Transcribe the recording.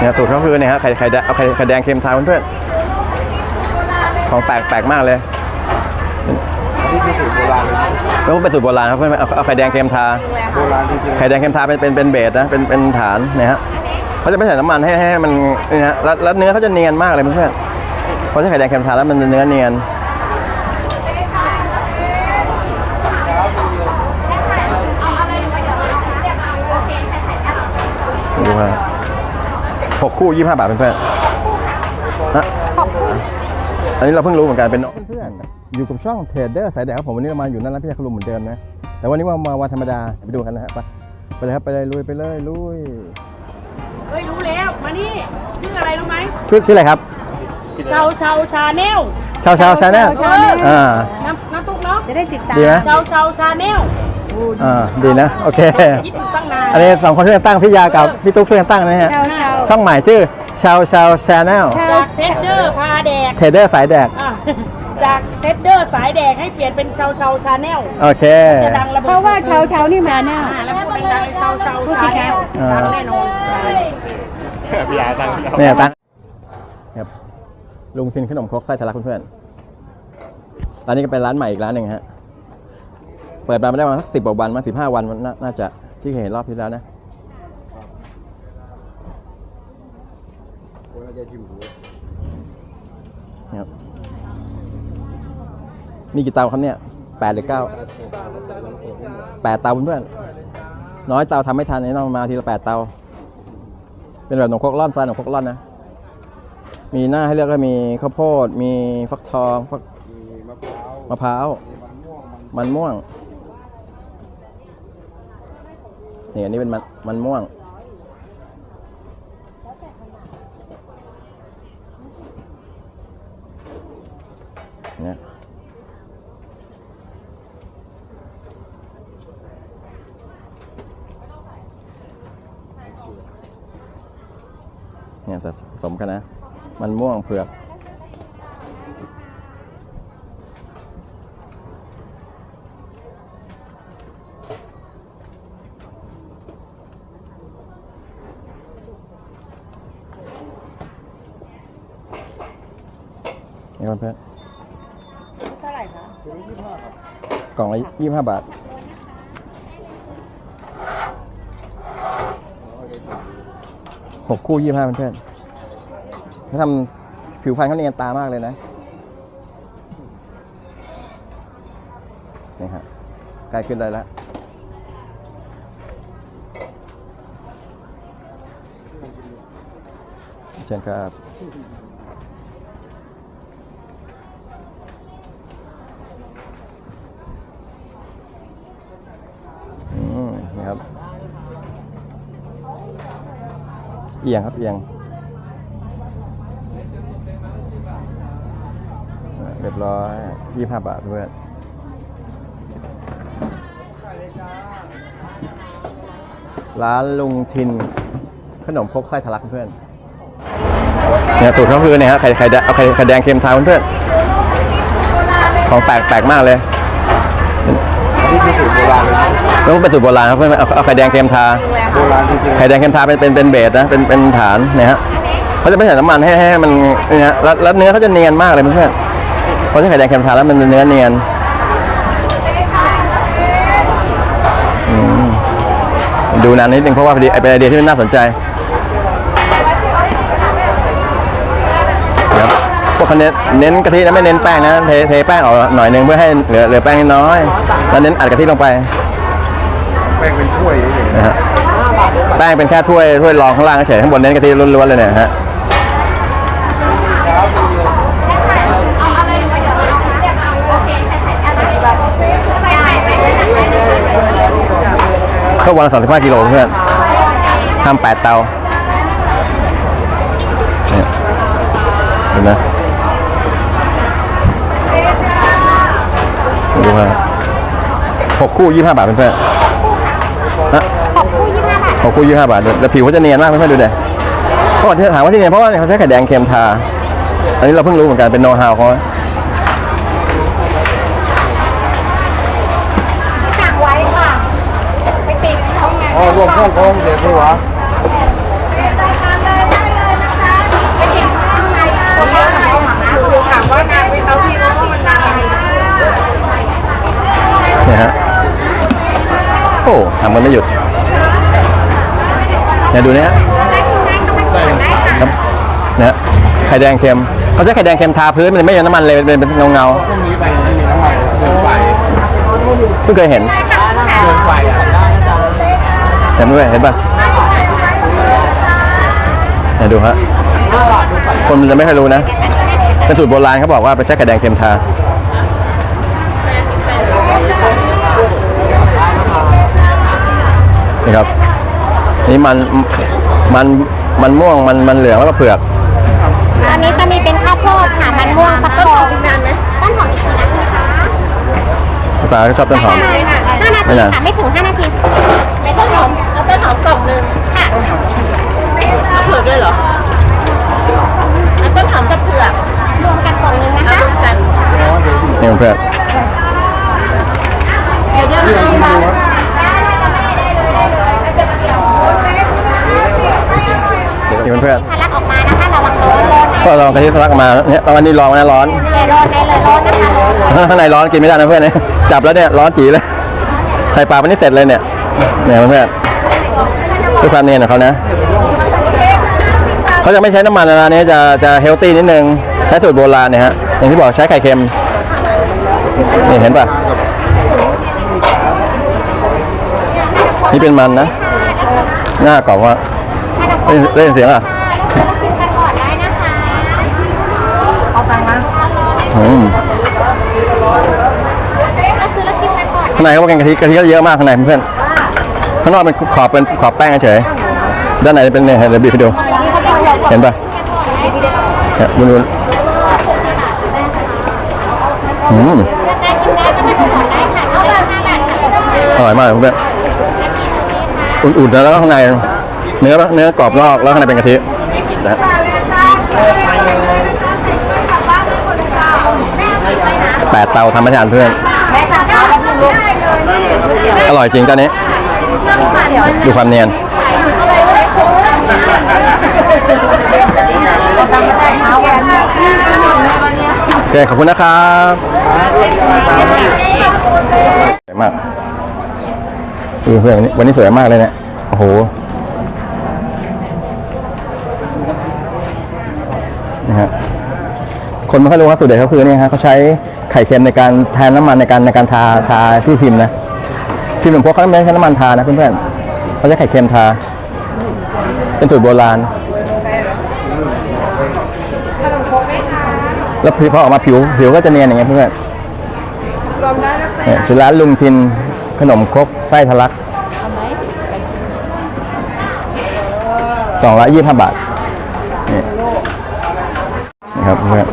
เนี่ยสูตรเขาคือเนี่ยฮะไข่ไข่แดงเอาไข่ไข่แดงเค็มทาเพื่อนๆของแปลกแปลกมากเลยอันนี้คือสูตรโบราณเลยนะแล้วเป็นสูตรโบราณครับเพื่อนๆเอาเอาไข่แดงเค็มทาโบราณจริงไข่แดงเค็มทาเป็นเป็นเป็นเบสนะเป็นเป็นฐานเนี่ยฮะเขาจะไม่ใส่น้ำมันให้ให้มันนี่ฮะแล้วแล้วเนื้อเขาจะเนียนมากเลยเพื่อนๆเพราะใช้ไข่แดงเค็มทาแล้วมันเนื้อเนียนดูฮะ หกคู่ยี่ห้าบาทเพื่อนๆฮะอันนี้เราเพิ่งรู้เหมือนกันเป็นเพื่อนๆอยู่กับช่องเทรดเดอร์สายแดกครับผมวันนี้เรามาอยู่นั่นร้านพี่ยาคุณลุงเหมือนเดิมนะ แต่วันนี้ว่ามาวันธรรมดาไปดูกันนะฮะไปไปเลยครับไปเลยลุยไปเลยลุยเฮ้ยรู้แล้วมานี่ชื่ออะไรรู้ไหมชื่อชื่ออะไรครับชาวชาวชาแนลชาวชาวชาแนลชาว Channel อ่าน้ำน้ำตุ๊กเนาะจะได้ติดตามดีไหมชาวชาวชาแนลอ่าดีนะโอเคคิดอยู่ตั้งนานอันนี้สองคนช่วยกันตั้งพี่ยากับพี่ตุ๊กช่วยกันตั้งนะฮะชาวชาว ช่องใหม่ชื่อชาวชาวชาแนลชาวจากเทสเดอร์พาแดกเทรดเดอร์สายแดกอะจากเทสเดอร์สายแดกให้เปลี่ยนเป็นชาวชาวชาแนลโอเค จะดังระเบิดเพราะว่าชาวชาวนี่มาแน่ อ่าแล้วพูดดังๆชาวชาวพูดชาสิแนคะลอ่า ดังแน่นอนเนี่ยตั้งครับลุงซินขนมครกไส้ทะลักเพื่อนๆร้านนี้ก็เป็นร้านใหม่อีกร้านหนึ่งฮะ เปิดมาไม่ได้มาสักสิบกว่าวันมาสิบห้าวันมันน่าน่าจะที่เคยเห็นรอบที่แล้วนะ ๆคนเราจะจิ้มหัว ครับมีกี่เตาครับเนี่ยแปดหรือเก้าแปดเตาเพื่อนๆน้อยเตาทำไม่ทันนี่ต้องมาทีละแปดเตา เป็นแบบหนมคกร่อนสไตล์หนมคกร่อนนะ มีหน้าให้เลือกก็มีข้าวโพด มีฟักทองฟักมะพร้าว มันม่วงนมันม่วงนี่อันนี้เป็นมันมันม่วง เนี่ยเนี่ยแต่สมกันนะ มันม่วงเผือกนี่เพื่อน ท่าไหร่คะๆกล่องละยี่สิบห้าบาท หกคู่ยี่ห้าเพื่อนเขาทำผิวพรรณเขาเนียนตามากเลยนะ นี่ฮะใกล้ขึ้นได้แล้วเชิญครับ อืมนี่ครับ เอียงครับเอียงเรียบร้อยยี่ห้าบาทเพื่อนร้านลุงทิน ขนมครกไส้ทะลักเพื่อนเนี่ยสูตรเขาคือเนี่ยฮะไข่ไข่แดงเอาไข่ไข่แดงเค็มทาเพื่อนของแปลกแปลกมากเลยนนี้คือสูตรโบราณเลยนะ แล้วเป็นสูตรโบราณครับเพื่อนๆเอาเอาไข่แดงเค็มทา โบราณจริงไข่แดงเค็มทาเป็นเป็นเป็นเบสนะเป็นเป็นฐานเนี่ยฮะเขาจะไม่ใส่น้ำมันให้ให้มันนี่ฮะแล้วแล้วเนื้อเขาจะเนียนมากเลยเพื่อนๆเพราะใช้ไข่แดงเค็มทาแล้วมันเนื้อเนียนอืมดูนานนิดนึงเพราะว่าพอดีเป็นไอเดียที่น่าสนใจเดี๋ยวพวกเขาเน้นเน้นกะทินะไม่เน้นแป้งนะเทเทแป้งออกหน่อยนึงเพื่อให้เหลือเหลือแป้งน้อยแล้วเน้นอัดกะทิลงไปๆ แป้งเป็นถ้วยเฉยๆนะฮะแป้งเป็นแค่ถ้วยถ้วยรองข้างล่างเฉยข้างบนเน้นกะทิล้วนๆเลยเนี่ยฮะก็วันละสามสิบห้ากิโลเพื่อนทำแปดเตาเนี่ยเห็นไหมดูฮะหกคู่ยี่ห้าบาทเพื่อนๆฮะ ขาคู่ยี่ห้าบาทแต่ผิวเขาจะเนียนมากไม่ค่อยดูเด็ดเพราะที่ถามว่าที่เนียนเพราะว่าเขาใช้ไข่แดงเค็มทา อันนี้เราเพิ่งรู้เหมือนกันเป็นโน้ตฮาวเขาสั่งไว้ค่ะไปติดเขาไงอ๋อรวมห้องกองเสียผัวเนี่ยฮะโอ้ทำกันไม่หยุด เนี่ยดูเนี้ยครับเนี่ยไข่แดงเค็มเขาใช้ไข่แดงเค็มทาพื้นมันไม่ใช่น้ำมันเลยเป็นเป็นเงาเงาพรุ่งนี้ไปไม่มีน้ำมันเดินไปๆเพิ่งเคยเห็นเดินไปอะเห็นไหมเห็นป่ะเนี่ยดูฮะคนมันจะไม่ค่อยรู้นะเป็นสูตรโบราณเขาบอกว่าไปใช้ไข่แดงเค็มทานี่ครับ นี่มันมันมันม่วงมันมันเหลืองแล้วก็เผือกอันนี้จะมีเป็นข้าวโพดค่ะมันม่วงฟักทองนานไหมต้นหอมอีกกี่นาทีคะภาษาชอบต้นหอมห้านาไม่ทีนานค่ะไม่ถึงห้านาทีในต้นหอมเอาต้นหอมกล่องหนึ่งค่ะเอาเผือกด้วยเหรอเอาต้นหอมกับเผือกรวมกันกล่องหนึ่งนะคะรวมกันนี่เพื่อน เดี๋ยวเดี๋ยวเดี๋ยว นี่เพื่อน ทะลักออกมานะคะระวังร้อนร้อน ๆ ก็ลองกะทิทะลักมาเนี่ยตอนนี้ลองนะร้อนแต่ร้อนได้เลยร้อนนะคะร้อนข้างในร้อนกินไม่ได้นะเพื่อนเนี่ยจับแล้วเนี่ยร้อนจีเลยใส่ปลาไปนี่เสร็จเลยเนี่ยเนี่ยเพื่อนด้วยความเนียนของเขานะเขาจะไม่ใช้น้ำมันนะร้านนี้จะจะเฮลตี้นิดนึงใช้สูตรโบราณเนี่ยฮะอย่างที่บอกใช้ไข่เค็มนี่เห็นป่ะนี่เป็นมันนะหน้ากรอบว่าได้ยินเสียงอะ ข้างในเขาบอกแกงกะทิกะทิก็เยอะมากข้างในเพื่อนข้างนอกเป็นขอบเป็นขอบแป้งเฉยด้านในเป็นเนี่ยเดี๋ยวบีบให้ดูเห็นปะเนี่ยวุ้นๆอืมเลือกได้ชิมได้ก็มาดูก่อนได้ค่ะเอาแบบห้าบาทค่ะอร่อยมากเลยเพื่อนอุ่นๆนะแล้วก็ข้างใน เนื้อเนื้อกรอบนอกแล้วข้างในเป็นกะทินะฮะ แปดเตาทำมาทานเพื่อน อร่อยจริงตอนนี้ ดูความเนียนโอเคขอบคุณนะครับสวยมากดูเพื่อนวันนี้วันนี้สวยมากเลยเนี่ย โอ้โหนะฮะคนไม่ค่อยรู้ว่าสูตรเด็ดเขาคือเนี่ยฮะเขาใช้ ไข่เค็มในการแทนน้ำมันในการในการทาทาที่พิมพ์นะพิมพ์หลวงพ่อเขาไม่ใช้น้ำมันทานะเพื่อนๆเขาใช้ไข่เค็มทา เป็นสูตรโบราณแล้วพอออกมาผิวผิวก็จะเนียนอย่างเงี้ยเพื่อนเนี่ยคือร้านลุงทินขนมครกไส้ทะลักสองร้อยยี่สิบห้าบาทนี่นะครับเพื่อน